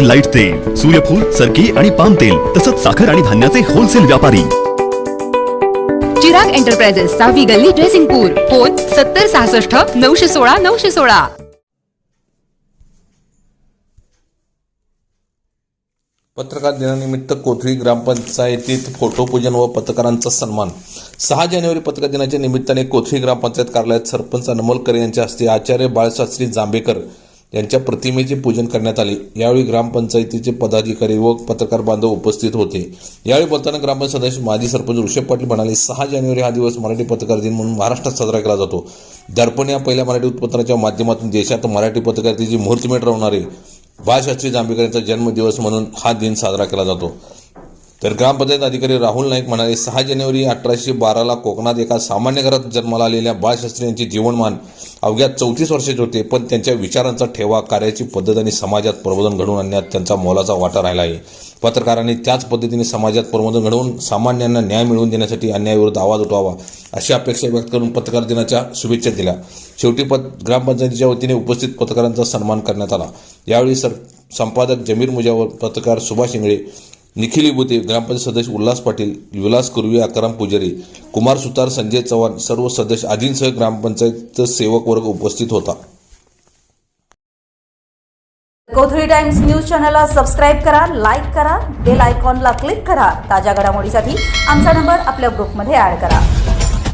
Uttarakhand light तेल सूर्यफूल सरकी आणि पाम तेल तसंच साखर आणि धान्याचे होलसेल व्यापारी. चिराग एंटरप्राइजेस सहावी गल्ली ड्रेसिंगपूर फोन सत्तर सहासष्ट नऊशे सोळा नऊशे सोळा. पत्रकार दिनानिमित्त कोथळी ग्रामपंचायतीत फोटोपूजन व पत्रकारांचा सन्मान. सहा जानेवारी पत्रकार दिनाच्या निमित्ताने कोथळी ग्रामपंचायत कार्यालयात सरपंच अनमोलकर यांच्या हस्ते आचार्य बाळशास्त्री जांभेकर यांच्या प्रतिमेचे पूजन करण्यात आले. यावेळी ग्रामपंचायतीचे पदाधिकारी व पत्रकार बांधव उपस्थित होते. यावेळी बोलताना ग्रामपंचायत सदस्य माजी सरपंच ऋषभ पाटील म्हणाले सहा जानेवारी हा दिवस मराठी पत्रकार दिन म्हणून महाराष्ट्रात साजरा केला जातो. दर्पण या पहिल्या मराठी उत्पन्नाच्या माध्यमातून देशात मराठी पत्रकारितेची मुहूर्तमेढ राहणारे बाळशास्त्री जांभेकर यांचा जन्मदिवस म्हणून हा दिन साजरा केला जातो. तर ग्रामपंचायत अधिकारी राहुल नाईक म्हणाले सहा जानेवारी अठराशे बाराला कोकणात एका सामान्य घरात जन्माला आलेल्या बाळशास्त्री यांचे जीवनमान अवघ्या चौतीस वर्षाचे होते पण त्यांच्या विचारांचा ठेवा कार्याची पद्धत आणि समाजात प्रबोधन घडवून आणण्यात त्यांचा मोलाचा वाटा राहिला आहे. पत्रकारांनी त्याच पद्धतीने समाजात प्रबोधन घडवून सामान्यांना न्याय मिळवून देण्यासाठी अन्यायाविरुद्ध आवाज उठवावा अशी अपेक्षा व्यक्त करून पत्रकार दिनाच्या शुभेच्छा दिल्या. शेवटी पद ग्रामपंचायतीच्या वतीने उपस्थित पत्रकारांचा सन्मान करण्यात आला. यावेळी सर संपादक जमीर मुजावर पत्रकार सुभाष इंगळे निखिल विभूते ग्रामपंचायत सदस्य उल्हास पाटील विलास कुर्वे आकाराम पुजारी कुमार सुतार संजय चव्हाण सर्व सदस्य आदींसह ग्रामपंचायत सेवक वर्ग उपस्थित होता. कोथळी टाइम्स न्यूज चॅनलला सबस्क्राईब करा लाईक करा बेल आयकॉनला क्लिक करा. ताज्या घडामोडीसाठी आमचा नंबर आपल्या ग्रुपमध्ये ऍड करा.